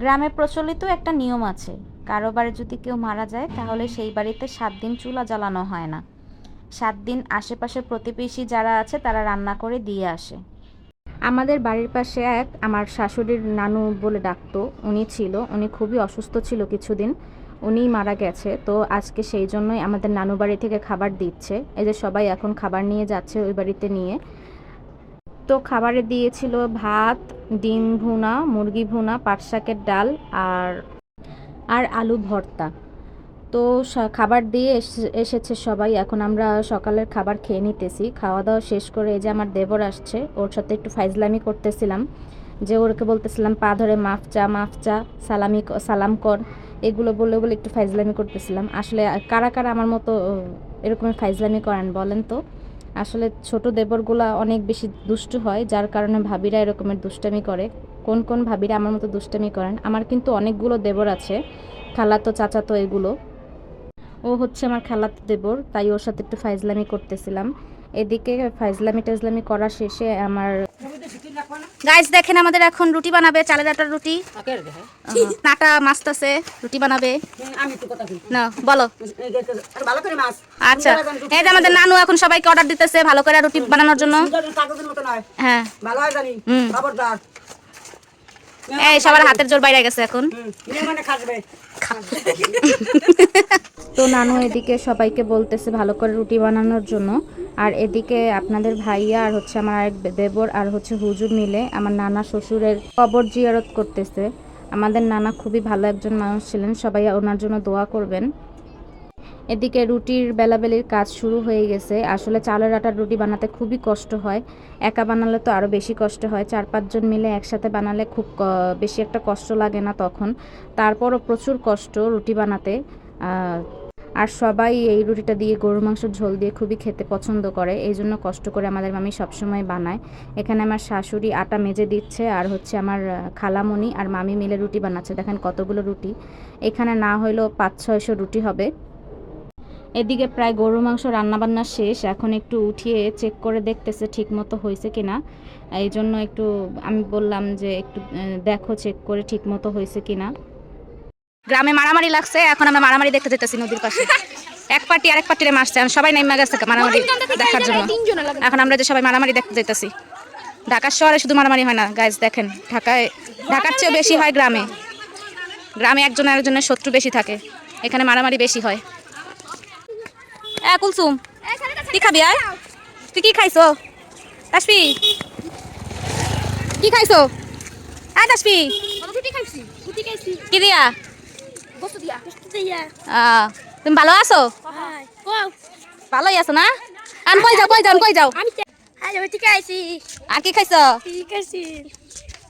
গ্রামে প্রচলিত একটা নিয়ম আছে, কারও বাড়ি যদি কেউ মারা যায়, তাহলে সেই বাড়িতে সাত দিন চুলা জ্বালানো হয় না। সাত দিন আশেপাশে প্রতিবেশী যারা আছে, তারা রান্না করে দিয়ে আসে। আমাদের বাড়ির পাশে এক আমার শাশুড়ির নানু বলে ডাকতো, উনি ছিল, উনি খুবই অসুস্থ ছিল কিছুদিন উনিই মারা গেছে। তো আজকে সেই জন্যই আমাদের নানু বাড়ি থেকে খাবার দিচ্ছে। এই যে সবাই এখন খাবার নিয়ে যাচ্ছে ওই বাড়িতে নিয়ে। তো খাবারে দিয়েছিল ভাত ডিম ভুনা মুরগি ভুনা পাট শাকের ডাল আর আর আলু ভর্তা। তো খাবার দিয়ে এসে- এসেছে সবাই। এখন আমরা সকালের খাবার খেয়ে নিতেছি। খাওয়া দাওয়া শেষ করে এই যে আমার দেবর আসছে ওর সাথে একটু ফাইজলামি করতেছিলাম। যে ওরকে বলতেছিলাম পা ধরে মাফ চা মাফ চা সালামি সালাম কর। এগুলো বলে বলে একটু ফাইজলামি করতেছিলাম। আসলে কারা কারা আমার মতো আহ, এরকমের ফাইজলামি করেন বলেন তো? আসলে ছোট দেবরগুলা অনেক বেশি দুষ্টু হয়, যার কারণে ভাবিরা এরকমের দুষ্টামি করে। কোন কোন ভাবিরা আমার মতো দুষ্টামি করেন? আমার কিন্তু অনেকগুলো দেবর আছে, খালাতো, চাচাতো এগুলো। ও হচ্ছে আমার খালাতো দেবর, তাই ওর সাথে একটু ফাইজলামি করতেছিলাম। এদিকে ফাইজলামি টাইজলামি করা শেষে আমার গাইস দেখেন আমাদের এখন রুটি বানাবে চালের আটার রুটি। নাটা মাছটাছে রুটি বানাবে। না বলো। আচ্ছা এই যে আমাদের নানু এখন সবাইকে অর্ডার দিতেছে ভালো করে রুটি বানানোর জন্য। হ্যাঁ। এই সবার হাতের জোর বাইরে গেছে এখন। মানে তো নানু এদিকে সবাইকে বলতেছে ভালো করে রুটি বানানোর জন্য। আর এদিকে আপনাদের ভাইয়া আর হচ্ছে আমার আরেক দেবর আর হচ্ছে হুজুর মিলে আমার নানা শ্বশুরের কবর জিয়ারত করতেছে। আমাদের নানা খুবই ভালো একজন মানুষ ছিলেন, সবাই ওনার জন্য দোয়া করবেন। এদিকে রুটির বেলাবেলির কাজ শুরু হয়ে গেছে। আসলে চালের আটার রুটি বানাতে খুবই কষ্ট হয়। একা বানালে তো আরও বেশি কষ্ট হয়। চার পাঁচজন মিলে একসাথে বানালে খুব বেশি একটা কষ্ট লাগে না তখন। তারপরও প্রচুর কষ্ট রুটি বানাতে। আর সবাই এই রুটিটা দিয়ে গরুর মাংসের ঝোল দিয়ে খুবই খেতে পছন্দ করে। এই জন্য কষ্ট করে আমাদের মামি সবসময় বানায়। এখানে আমার শাশুড়ি আটা মেজে দিচ্ছে আর হচ্ছে আমার খালামণি আর মামি মিলে রুটি বানাচ্ছে। দেখেন কতগুলো রুটি। এখানে না হইলেও পাঁচ, ছয়শো রুটি হবে। এদিকে প্রায় গরুর মাংস রান্নাবান্না শেষ। এখন একটু উঠিয়ে চেক করে দেখতেছে ঠিক মতো হয়েছে কিনা। এই জন্য একটু, আমি বললাম যে একটু দেখো, চেক করে ঠিক মতো হয়েছে কিনা। গ্রামে মারামারি লাগছে এখন আমরা মারামারি দেখতে যেতেছি নদীর পাশে। এক পার্টি আরেক পার্টিরে মারছে সবাই নাইমা গেছে মারামারি দেখার জন্য। এখন আমরা যে সবাই মারামারি দেখতে যেতেছি ঢাকার শহরে শুধু মারামারি হয় না গাইজ দেখেন ঢাকায় ঢাকার চেয়েও বেশি হয় গ্রামে। গ্রামে একজন আরেকজনের শত্রু বেশি থাকে এখানে মারামারি বেশি হয়। এ কুলসুম কি খাবি আর? তুই কি খাইছো? তাসপি কি খাইছো? আ তাসপি কি দিয়া? তুমি ভালো আছো? ভালোই আছো না? আন কই যাও কই যাও কই যাও? আর কি খাইছো?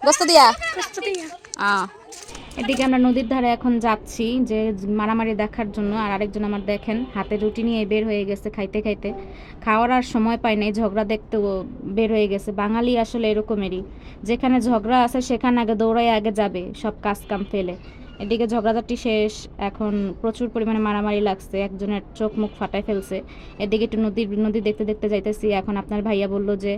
বস্তু দিয়া? বস্তু দিয়া। আহ। এদিকে আমরা নদীর ধারে এখন যাচ্ছি যে মারামারি দেখার জন্য আর আরেকজন আমার দেখেন হাতে রুটি নিয়ে বের হয়ে গেছে খাইতে খাইতে। খাওয়ার আর সময় পায় নাই ঝগড়া দেখতে ও বের হয়ে গেছে। বাঙালি আসলে এরকমেরই। যেখানে ঝগড়া আছে সেখানে আগে দৌড়াই আগে যাবে সব কাজ কাম ফেলে। এদিকে ঝগড়াঝাটি শেষ, এখন প্রচুর পরিমাণে মারামারি লাগছে, একজনের চোখ মুখ ফাটাই ফেলছে। এদিকে একটু নদীর নদী দেখতে দেখতে যাইতেছি, এখন আপনার ভাইয়া বলল যে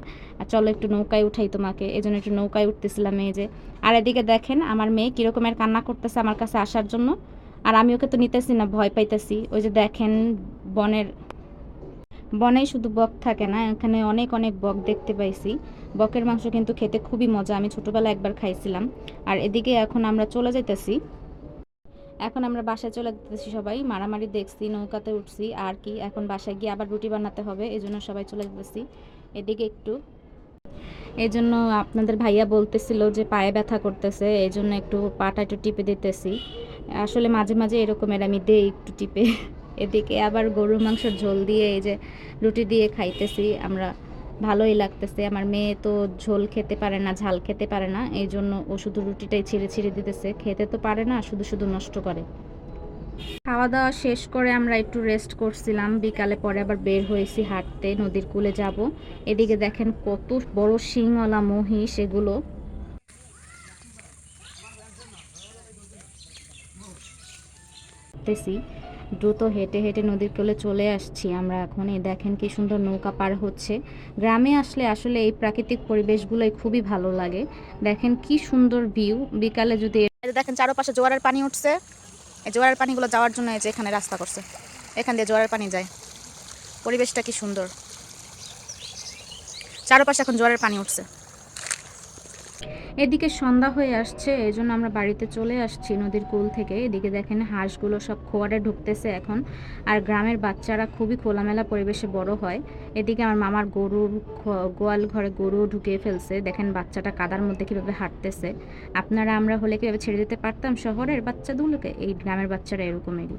চলো একটু নৌকায় উঠাই তোমাকে। এই জন্য একটু নৌকায় উঠতেছিলাম এই যে। আর এদিকে দেখেন, আমার মেয়ে কীরকমের কান্না করতেছে আমার কাছে আসার জন্য, আর আমি ওকে তো নিতেছি না, ভয় পাইতেছি। ওই যে দেখেন, বনের বনে শুধু বক থাকে না, এখানে অনেক অনেক বক দেখতে পাইছি। বকের মাংস কিন্তু খেতে খুবই মজা, আমি ছোটোবেলায় একবার খাইছিলাম। আর এদিকে এখন আমরা চলে যাইতেছি এখন আমরা বাসায় চলে যেতেছি সবাই। মারামারি দেখছি, নৌকাতে উঠছি, আর কি। এখন বাসায় গিয়ে আবার রুটি বানাতে হবে এই জন্য সবাই চলে যেতেছি। এদিকে একটু। এই জন্য আপনাদের ভাইয়া বলতেছিল যে পায়ে ব্যথা করতেছে এই জন্য একটু পাটা একটু টিপে দিতেছি। আসলে মাঝে মাঝে এরকমের আমি দেই একটু টিপে। এদিকে আবার গরুর মাংসের ঝোল দিয়ে এই যে রুটি দিয়ে খাইতেছি আমরা। ভালোই লাগতেছে। আমার মেয়ে তো ঝোল খেতে পারে না, ঝাল খেতে পারে না এই জন্য ও শুধু রুটিটাই ছিঁড়ে ছিঁড়ে দিতেছে। খেতে তো পারে না, শুধু শুধু নষ্ট করে। খাওয়া দাওয়া শেষ করে আমরা একটু রেস্ট করছিলাম। বিকালে পরে আবার বের হয়েছি হাঁটতে, নদীর কূলে যাব। এদিকে দেখেন কত বড় শিংওয়ালা মহিষ এগুলো। দেখতেছি দ্রুত হেঁটে হেঁটে নদীর কোলে চলে আসছি আমরা এখন। এই দেখেন কি সুন্দর নৌকা পার হচ্ছে। গ্রামে আসলে আসলে এই প্রাকৃতিক পরিবেশগুলোই খুবই ভালো লাগে। দেখেন কি সুন্দর ভিউ। বিকালে যদি দেখেন চারপাশে জোয়ারের পানি উঠছে। এই জোয়ারের পানিগুলো যাওয়ার জন্য এই যে এখানে রাস্তা করছে। এখান দিয়ে জোয়ারের পানি যায়। পরিবেশটা কি সুন্দর। চারপাশে এখন জোয়ারের পানি উঠছে। এদিকে সন্ধ্যা হয়ে আসছে এই জন্য আমরা বাড়িতে চলে আসছি নদীর কুল থেকে। এদিকে দেখেন হাঁসগুলো সব খোয়ারে ঢুকতেছে এখন, আর গ্রামের বাচ্চারা খুবই খোলামেলা পরিবেশে বড় হয়। এদিকে আমার মামার গরুর গোয়াল ঘরে গরু ঢুকিয়ে ফেলছে। দেখেন বাচ্চাটা কাদার মধ্যে কীভাবে হাঁটতেছে। আপনারা, আমরা হলে কীভাবে ছেড়ে দিতে পারতাম শহরের বাচ্চাগুলোকে? এই গ্রামের বাচ্চারা এরকমেরই